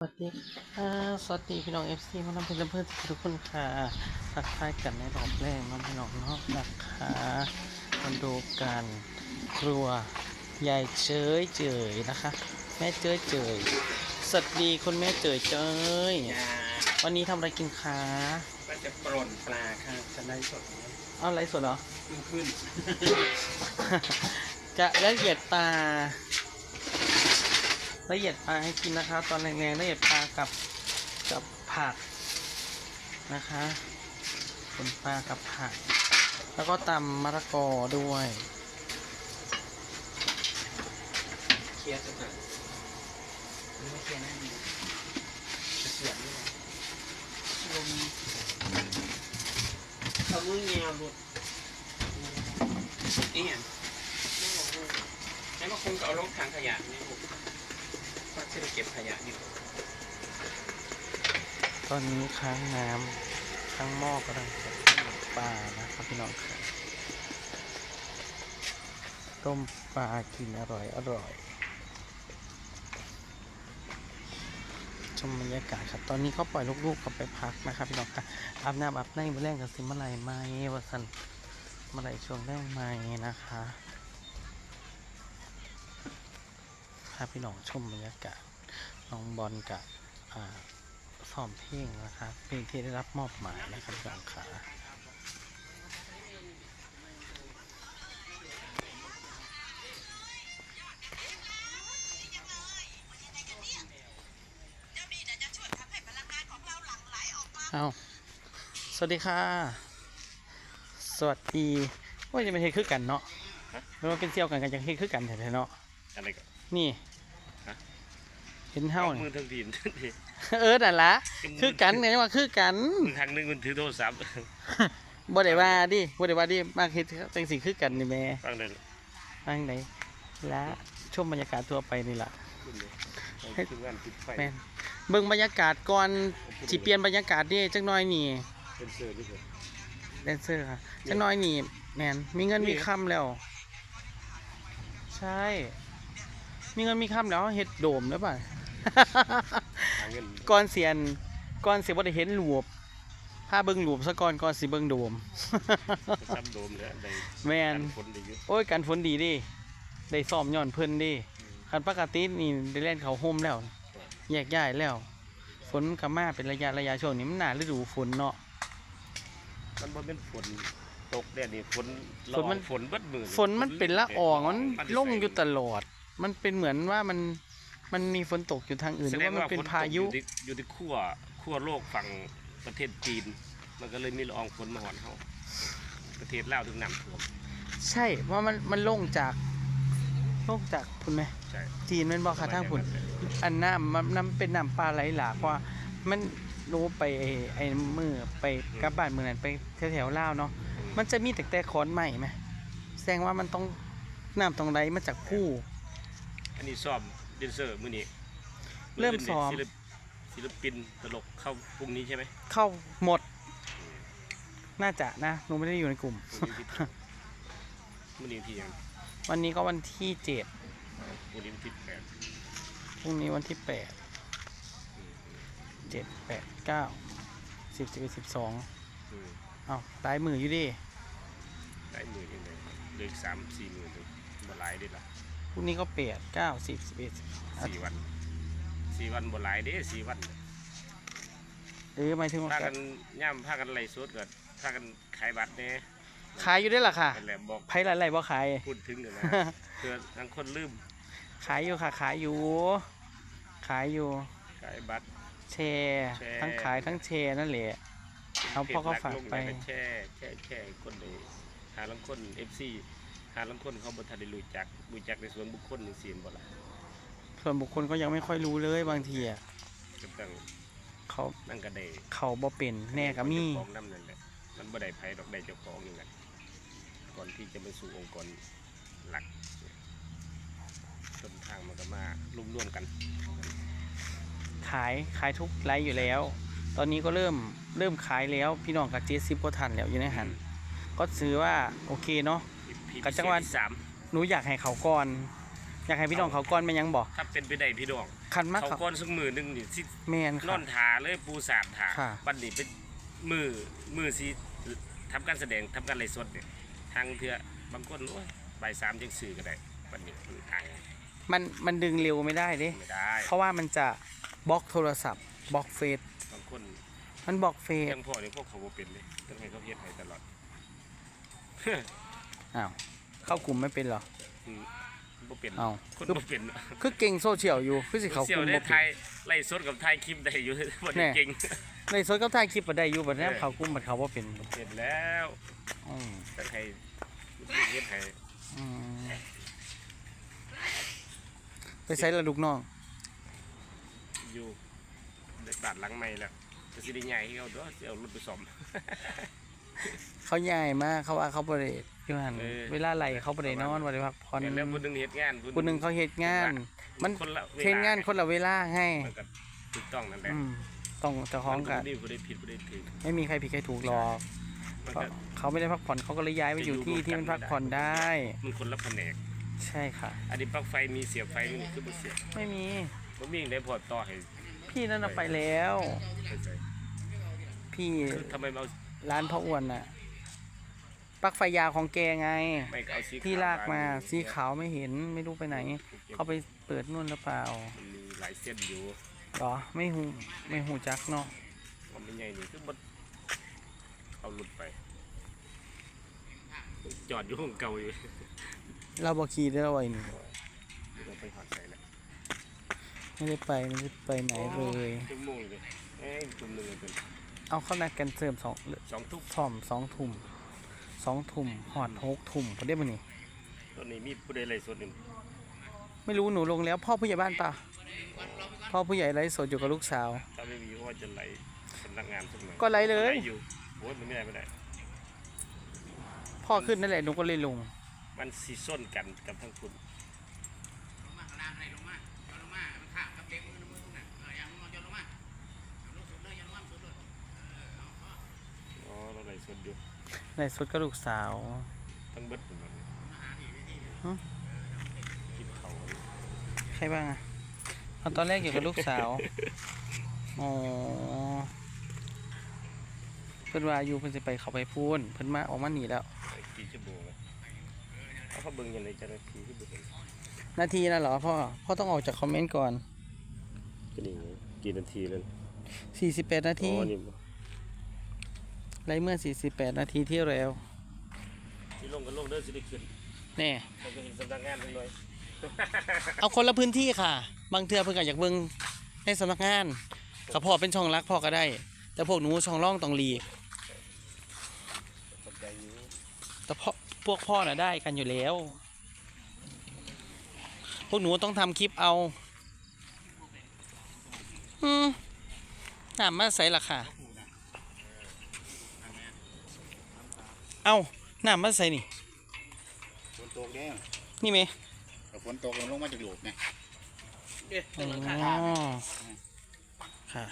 สวัสดีค่ะสวัสดีพี่น้องเอฟซีมาน้ำเป็นเพื่อนทุกคนค่ะทักทายกันในรอบแรกน้องพี่น้องเนอกนะคะมาดูกันครัวยายเจยเจยนะคะ แม่เจยเจยสวัสดีคุณแม่เจยเจยยาวันนี้ทำอะไรกินคะก็จะปร่นปลาค่ะจะได้สดเอาอะไรสดเหรอขึ้นขึ้นจะละเอียดปลา ละเอียดปลาให้กินนะคะ ตอนแรงๆละเอียดปลากับกับผักนะคะเป็นปลากับผัก แล้วก็ตำมะละกอด้วยเคลียร์จะแบบไม่เคลียร์แน่ดีจะเสียบด้วยลมเอามือเงียวหลุดนี่ไงแล้วก็คงจะเอาลงถังขยะนี่ ผมว่าจะได้เก็บขยะนี่ตอนนี้ค้างน้ำค้างหม้อกำลังจะปลานะครับพี่น้องครับต้มปลากินอร่อยอร่อยชมบรรยากาศครับ ตอนนี้เขาปล่อยลูกๆกลับไปพักนะครับพี่น้องครับอาบน้ำอาบในมาแรงกับสิมาไหลไหมว่าสันมาไหลช่วงแรกไหมนะคะครับพี่น้องชมบรรยากาศ น้องบอลกับอ่าซ้อมเพลงนะครับเพลงที่ได้รับมอบหมายนะครับพี่น้องขาเอาสวัสดีค่ะ สวัสดีว่าจะเป็นเฮดคือกันเนาะไม่ว่าเป็นเซี่ยวกันกันจะเฮดคือกันแท้ๆเนาะอะไรก็นี่ฮะ เห็นเฮ้าเอานี่มือทั้งทีมทั้งทีเออนั่นละคือกันไงว่าคือกันมือทางหนึงมันถือโทรศัพท์บ่ได้ว่าดิบ่ได้ว่าดิมากเฮ็ดจังสิคือกันนี่แม่ฟังเลยทางไหนและชมบรรยากาศทั่วไปนี่ล่ะขึ้นเลยเอาขึ้นงานติดไฟแม่นเบิ่งบรรยากาศก่อนสิเปลี่ยนบรรยากาศนี่จักหน่อยนี่เป็นเสือนี่เหรอแดนเซอร์ค่ะจักหน่อยนี่แม่นมีเงินมีคำแล้ว ใช่ มีเงินมีคำแล้วเฮ็ดโดมแล้วป่ะ หาเงินก่อนเสียนก่อนสิบ่ได้เห็นหลวบพาเบิ่งหลวบซะก่อนก่อนสิเบิ่งโดม ซ้ำโดมเลยได้แม่นกันฝนได้เยอะโอ้ยกันฝนดีดิได้ซ้อมย้อนเพิ่นดิคันปกตินี่ได้เล่นเขาโฮมแล้ว แยกย้ายแล้ว ฝนก็มาเป็นระยะระยะช่วงนี้มันหนาฤดูฝนเนาะ มันบ่เป็นฝนตกแดดนี่ฝนฝนมัน ฝนเบิดมือฝนมันเป็นละอองมันลงอยู่ตลอด มันเป็นเหมือนว่ามัน มันมีฝนตกอยู่ทางอื่นหแสรือดงว่ามันว่าเป็นฝตกพายุอที่อยู่ที่ขั้วขั้วโลกฝั่งประเทศจีน มันก็เลยมีละอองฝนมาหอนเฮาประเทศลาวถึงน้ำท่วมใช่เพราะมันมันลงจากลงจากพุ่นไหม ใช่จีนแมันบอกค่ะทางพุ่น อันน้ำมันน้ำเป็นน้ำปลาไหลหลากเพราะว่ามันรู้ไปไอ้ไอ้มือไปกลับบ้านเมืองนั้นไปแถวๆลาวเนาะมันจะมีแต่แต่ขอนใหม่ไหมแสดงว่ามันต้องน้ำตรงไหลมาจากผู้อันนี้ซ้อม แดนเซอร์มื้อนี้เริ่มซ้อม ศิลปศิลปินตลกเข้าพรุ่งนี้ใช่ไหมเข้าหมด น่าจะนะหนูไม่ได้อยู่ในกลุ่ม พรุ่งนี้ที่มื้อนี้ที่ยังวันนี้ก็วันที่เจ็ดพรุ่งนี้วันที่แปดพรุ่งนี้วันที่แปดเจ็ดแปดเก้าสิบสิบเอ็ดสิบสองอืมเอ้าตายมืออยู่ดิ ได้หมื่นยังไงเหลืออีกสามสี่หมื่นเลยบ่หลายเด้ล่ะพ รุ่งนี้ก็แปดเก้าสิบสิบเอ็ดสี่วันสี่วันบ่หลายเด้สี่วันเออหมายถึงว่าพากันย่ำพากันไล่สดก็พากันขายบัตรแน่ขายอยู่ได้หรอค่ะนั่นแหละบอกไพ่ไรๆบ่ขาย พูดถึงเดี๋ยวนะเพื่อทั้งคนลืม ขายอยู่ค่ะ ขายอยู่ ขายอยู่ ขายบัตร แชร์แชร์ทั้งขายทั้งแชร์นั่นแหละเอาพ่อเขาฝากไปเพจหลัลงแล้วแช่แช่แช่คนเลยหาลังคนเอฟซี หาลังคนเขาบ่ทันได้รู้จักรู้จักในส่วนบุคคลนี่สิบ่ล่ะส่วนบุคคลก็ยังไม่ค่อยรู้เลยบางทีอะก็ต้องเขานั่งก็ได้เขาบ่เป็นแน่ก็มีเจ้าของนำนั่นแหละมันบ่ได้ไผดอกได้เจ้าของอย่างนั้นก่อนที่จะไปสู่องค์กรหลักต้นทางมันก็มาร่วมร่วมกัน ขายขายทุกไลฟ์อยู่แล้ว ตอนนี้ก็เริ่มเริ่มขายแล้วพี่น้องกับเจสิบก็ทันแล้วอยู่ในหันก็ซื้อว่าโอเคเนาะพี่ กับจังหวัดพิเศษที่สามหนูอยากให้เขาก่อน อยากให้พี่น้องเขาก่อนแม่นยังบอกถ้าเป็นไปได้พี่น้องคันมากเขาเขาก้อนสักมือหนึงนี่สิแมนนค่ะอนทาเลยปูสาดทาค่ะ บัดนี้เป็นมือมือสิทำการแสดงทำการไลฟ์สดเนี่ยทางเทื่อบางคนโอ้ยบ่ายสามจังสื่อก็ได้บัดนี้มันทางมันมันดึงเร็วไม่ได้เด้ไม่ได้เพราะว่ามันจะบล็อกโทรศัพท์บล็อกเฟซบางคนมันบล็อกเฟซยังพ่อเนี่ยพวกเขาบ่เป็นเลยต้องให้เขาเฮ็ดให้ตลอด อ้าวเข้ากลุ่มไม่เป็นเหรอ อืมบ่เป็นอ้าวคนคือบ่เป็นคือเก่งโซเชียลอยู่คือสิเขาเสี่กยวลุ่มได้บ่เป็ไทนยไล่สดกับไทยคลิปได้อยู่บ่ได้เก่ง ในโซนก็ถ่ายคลิปมาได้อยู่บัดนี้เออ เขากลุ่มบัดเขาว่าเป็นเห็นแล้วอืมต้องให้ลูกเฮ็ดให้อืมไปใช้ระลูกน้องอยู่ได้ตัดหลังใหม่แล้วจะสิได้ใหญ่ให้เขาด้วยสิเอารถไปซ่อม เขาใหญ่มากเขาว่าเขาบริอยู่หันเออ เวลาไหลเขาบรินอนบริพักผ่อนเห็นแล้วผู้หนึงเฮ็ดงานคนหนึ่งเขาเฮ็ดงาน มันคนละวลเทนงานคนละเวลาให้มันก็ถูกต้องนั่นแหละอืมต้องเจะคล้าของกัน มับ่ได้ผู้ใดผิดผู้ใดถูกไม่มีใครผิดใครถูกหรอกมันเพราะก็ เขาไม่ได้พักผ่อนเขาก็เลยย้ายไปอยู่ที่ที่มันพักผ่อนได้ มันคนละแผนก ใช่ค่ะ อันนี้ปลั๊กไฟมีเสียบไฟนี่คือบ่เสียบไม่มี บ่มีได้พอต่อให้พี่นั่นน่ะไปแล้วให้ใส่พี่คือทำไมเอา ร้านพ่ออ้วนน่ะปลั๊กไฟยาวของแกไง ไม่เอาสีขวที่ลากมาอยู่สีขาวไม่เห็นไม่รู้ไปไหน เขาไปเปิดนู่นหรือเปล่ามันมีหลายเส้นอยู่หรอไม่หูไม่หูจักเนาะมันไม่ใหญ่นี่คือบ่เอาหลุดไป จอดอยู่ห้องเก่าอยู่เราบอกขี่ได้แล้วไอ้นี่เราไปหอดใส่แล้วไม่ได้ไปไม่ได้ไปไหนเลย ชั่วโมงเลยเอ้ยจุ่มหนึ่งเป็น เอาเข้านัดกันเสริมสองสองทุกถ่อมสองทุ่มสองทุ่มหอดหกทุ่มพอได้มานี่ตอนนี้มีผู้ใดไล่สดหนึ่งไม่รู้หนูลงแล้วพ่อผู้ใหญ่บ้านป่ะพ่อผู้ใหญ่ไลฟ์สดอยู่กับลูกสาวถ้าไม่มีก็ว่าจะไล่สำนักงานสักหน่อยก็ไลฟ์เลยไล่อยู่โอ้ยมันไม่ได้ไม่ได้พ่อขึ้นนั่นแหละหนูก็เลยลง มันซีซ่อนกันกับทั้งคุณอ๋อเราไล่สดอยู่ ไลฟ์สดกับลูกสาวทั้งเบิดหมดเลยฮะกินเขากันใครบ้างอะเอาตอนแรกอยู่กับลูกสาว อ๋อเพิ่นว่าอยู่เพิ่นจะไปเขาไปพูนเพิ่นมาออกมาหนีแล้วไปกี่ชั่วโมงแล้วเอาเขาเบิ่งอยังไงจะนาทีที่เบิ่งนาทีนะเหรอพ่อ พ่อต้องออกจากคอมเมนต์ก่อนก็นี่ไงกี่นาทีแล้ว48นาที อ๋อนี่ ไลฟ์เมื่อ 48 นาทีที่แล้วที่ลงกันลงเด้อสิได้ขึ้นแน่เราก็เห็นสำนักงานเพิ่นเลยเอาคนละพื้นที่ค่ะ บางเทื่อเพิ่นก็อยากเบิ่งในสำนักงานก็พ่อเป็นช่องรักพ่อก็ได้ แต่พวกหนูช่องร่องต้องหลีกสนใจอยู่แต่พ่อพวกพ่อน่ะได้กันอยู่แล้ว พวกหนูต้องทำคลิปเอา อืมน้ำมาใส่ละค่ะ เอาน้ำมาใส่นี่ฝนตกแดงนี่ไหมแต่ฝนตกลงมาจากหลูกไง อ๋อค่ะ